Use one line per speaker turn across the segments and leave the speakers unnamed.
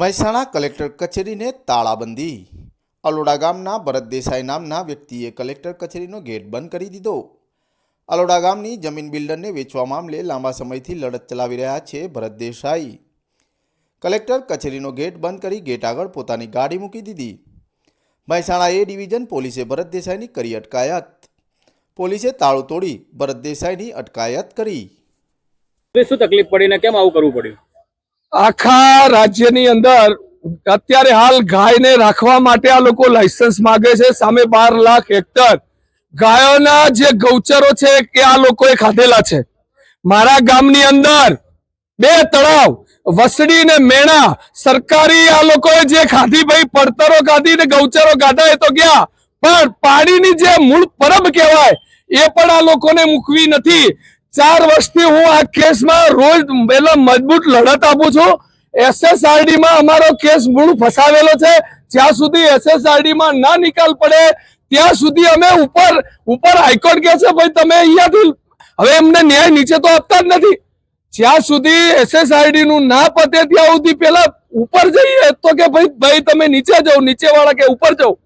Mehsana collector કચેરીને તાળાબંધી. Aloda ગામના ભરત દેસાઈ નામના વ્યક્તિએ કલેક્ટર કચેરીનો ગેટ બંધ કરી દીધો. અલોડા ગામની જમીન બિલ્ડરને વેચવા મામલે લાંબા સમયથી લડત ચલાવી રહ્યા છે ભરત દેસાઈ. કલેક્ટર કચેરીનો ગેટ બંધ કરી ગેટ આગળ પોતાની ગાડી મૂકી દીધી. મહેસાણા એ ડિવિઝન પોલીસે ભરત દેસાઈની કરી અટકાયત. પોલીસે તાળું તોડી ભરત દેસાઈની અટકાયત કરી.
શું તકલીફ પડીને કેમ આવું કરવું પડ્યું?
આખા રાજ્યની અંદર અત્યારે હાલ ગાયને રાખવા માટે આ લોકો લાયસન્સ માંગે છે. સામે બાર લાખ હેક્ટર ગાયોના જે ગૌચરો છે કે આ લોકોએ ખાધેલા છે. મારા ગામની અંદર બે તળાવ, વસડી ને મેણા સરકારી આ લોકોએ જે ખાધી ભાઈ, પડતરો ખાધી ને ગૌચરો કાઢા એ તો ગયા. પણ પાણીની જે મૂળ પરબ કહેવાય, એ પણ આ લોકોને મૂકવી નથી. ચાર વર્ષથી હું આ કેસમાં રોજ પેલા મજબૂત લડત આપું છું. એસએસઆરડી માં અમારો કેસ મૂળ ફસાવેલો છે. જ્યાં સુધી એસએસઆરડી માં ના નિકાલ પડે, ત્યાં સુધી અમે ઉપર ઉપર હાઈકોર્ટ કહે છે, ભાઈ, તમે અહીંયાથી હવે એમને ન્યાય નીચે તો આપતા જ નથી. જ્યાં સુધી એસએસઆરડી નું ના પતે, ત્યાં સુધી પેલા ઉપર જઈએ, તો કે, ભાઈ ભાઈ, તમે નીચે જાઓ નીચે વાળા કે ઉપર જાઓ.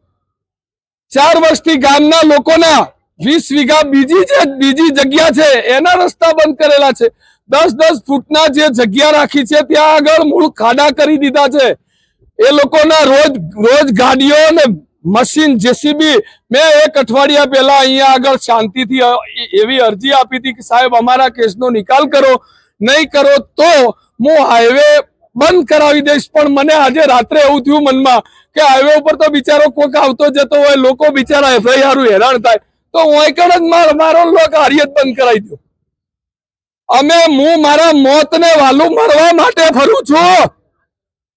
ચાર વર્ષથી ગામના લોકોના વીસ વીઘા બીજી જે બીજી જગ્યા છે, એના રસ્તા બંધ કરેલા છે. દસ દસ ફૂટના જે જગ્યા રાખી છે, ત્યાં આગળ મૂળ ખાડા કરી દીધા છે. એ લોકોના રોજ રોજ ગાડીઓ અને મશીન, જેસીબી, મેં એક અઠવાડિયા પહેલા અહીંયા આગળ શાંતિથી એવી અરજી આપી હતી કે સાહેબ, અમારા કેસનો નિકાલ કરો. નહીં કરો તો હું હાઈવે બંધ કરાવી દઈશ. પણ મને આજે રાત્રે એવું થયું મનમાં કે હાઈવે ઉપર તો બિચારો કોઈક આવતો જતો હોય, લોકો બિચારા એફઆઈ હારું હેરાન થાય. તો હું એકણ જ માર મારો લોક હારિયત બંધ કરાવી દો અમે હું મારા મોતને વાલું મરવા માટે ફરું છું.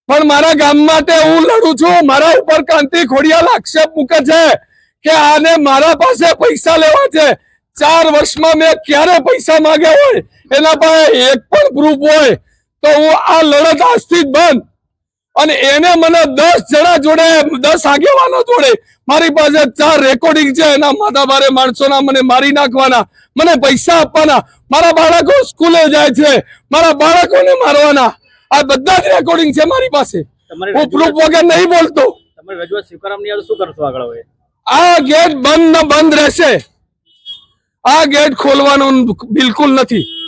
પણ મારા ગામ માટે હું લડું છું. મારા ઉપર ક્રાંતિ ખોડિયાલ આક્ષેપ મૂકે છે કે આને મારા પાસે પૈસા લેવા છે. ચાર વર્ષમાં મેં ક્યારે પૈસા માંગ્યા હોય? એના પાસે એક પણ પ્રૂફ હોય. તો હું આ લડત આજથી બંધ. અને એને મને દસ જણા જોડે દસ આગેવાનો જોડે મારી પાસે ચાર રેકોર્ડિંગ છે. એના માથા ભારે માણસોના મને મારી નાખવાના મને પૈસા આપવાના. મારા બાળકો સ્કૂલે જાય છે. મારા બાળકોને મારવાના. આ બધા જ રેકોર્ડિંગ છે મારી પાસે. હું પ્રૂફ વગર નહીં બોલતો. આ ગેટ બંધ ન બંધ રહેશે. આ ગેટ ખોલવાનું બિલકુલ નથી.